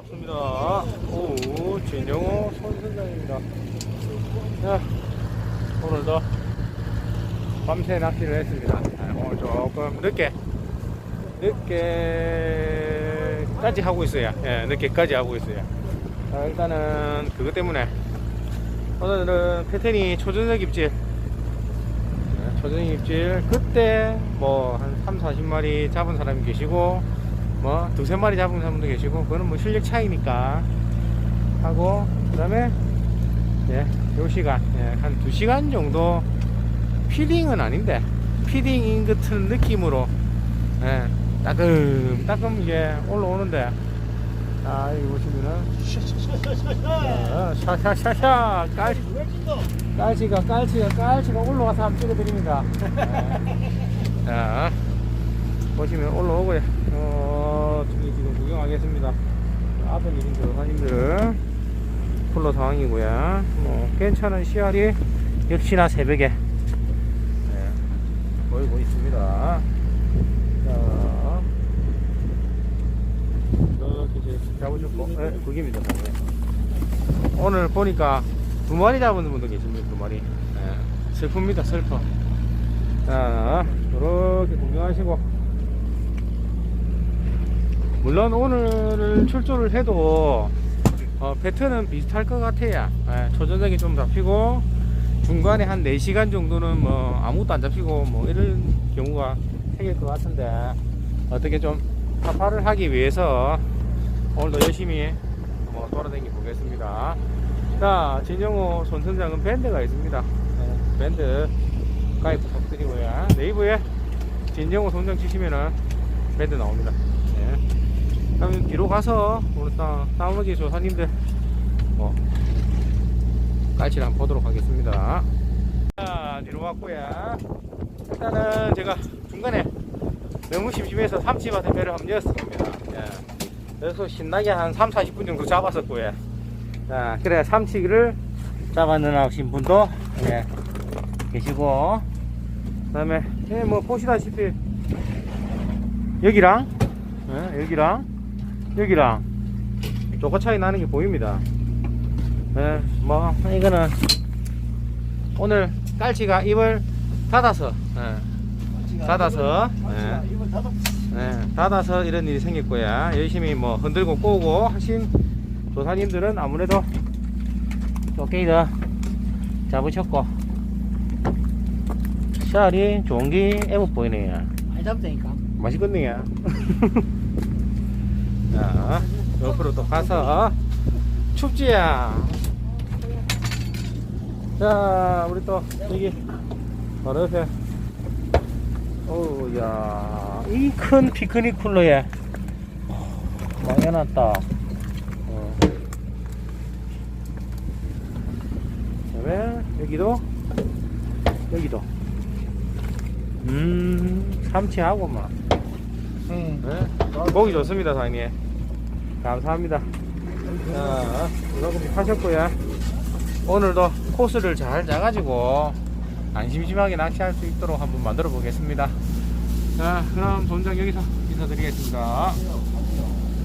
반갑습니다. 오, 진영호 손선장입니다. 자, 오늘도 밤새 낚시를 했습니다. 아, 오늘 조금 늦게, 늦게까지 하고 있어요. 예, 늦게까지 하고 있어요. 자, 일단은 그것 때문에 오늘은 패턴이 초저녁 입질. 네, 초저녁 입질. 그때 뭐 한 3, 40마리 잡은 사람이 계시고, 뭐 두세 마리 잡은 사람도 계시고 그거는 뭐 실력 차이니까 하고 그 다음에 예, 요 시간 예, 한 2시간 정도 피딩은 아닌데 피딩인 같은 느낌으로 예, 따끔 따끔 이게 올라오는데 아 여기 보시면은 어, 샤샤샤샤 깔, 깔치가 깔치가 깔치가 올라와서 한번 찍어드립니다 예. 자 보시면 올라오고요. 어, 구경하겠습니다. 앞에 계신 조사님들 쿨러 상황이고요. 뭐 괜찮은 씨알이 역시나 새벽에 네, 보이고 있습니다. 자, 이렇게 이제 잡으셨고, 네, 그게입니다. 네. 오늘 보니까 두 마리 잡은 분도 계십니다. 두 마리. 네, 슬픕니다. 슬퍼. 자, 이렇게 구경하시고. 물론 오늘 출조를 해도 어, 패턴은 비슷할 것 같아요. 예, 초저녁에 좀 잡히고 중간에 한 4시간 정도는 뭐 아무것도 안 잡히고 뭐 이런 경우가 생길 것 같은데 어떻게 좀 타파를 하기 위해서 오늘도 열심히 뭐 돌아다니 보겠습니다. 자, 진영호 손선장은 밴드가 있습니다. 예, 밴드 가입 부탁드리고요. 네이버에 진영호 손장 치시면은 밴드 나옵니다. 예. 그럼 뒤로 가서 우리 나, 나머지 조사님들 뭐 깔치를 한번 보도록 하겠습니다. 자, 뒤로 왔고요. 일단은 제가 중간에 너무 심심해서 삼치밭에 배를 한번 였습니다. 예. 그래서 신나게 한 3, 40분 정도 잡았었고요. 자, 그래 삼치를 잡아넣으신 분도 예, 계시고 그 다음에 예, 뭐 보시다시피 여기랑 예, 여기랑 여기랑 조금 차이 나는 게 보입니다. 예, 뭐 이거는 오늘 깔치가 입을 닫아서 예, 닫아서 예, 예, 닫아서 이런 일이 생겼고요. 열심히 뭐 흔들고 꼬고 하신 조사님들은 아무래도 쪼개이더 잡으셨고 샤리 좋은 게 애못 보이네요. 많이 잡다니까. 맛있겠네요. 자, 옆으로 또 가서 춥지야. 자, 우리 또 여기 바로 옆에 어우, 야, 이 큰 피크닉 쿨러에 많이 해놨다. 어. 그다음에 여기도 여기도 음 삼치하고 막 응. 네? 보기 좋습니다, 사장님. 감사합니다. 자, 이만큼 하셨고요. 오늘도 코스를 잘 짜가지고 안 심심하게 낚시할 수 있도록 한번 만들어 보겠습니다. 자, 그럼 본장 여기서 인사드리겠습니다.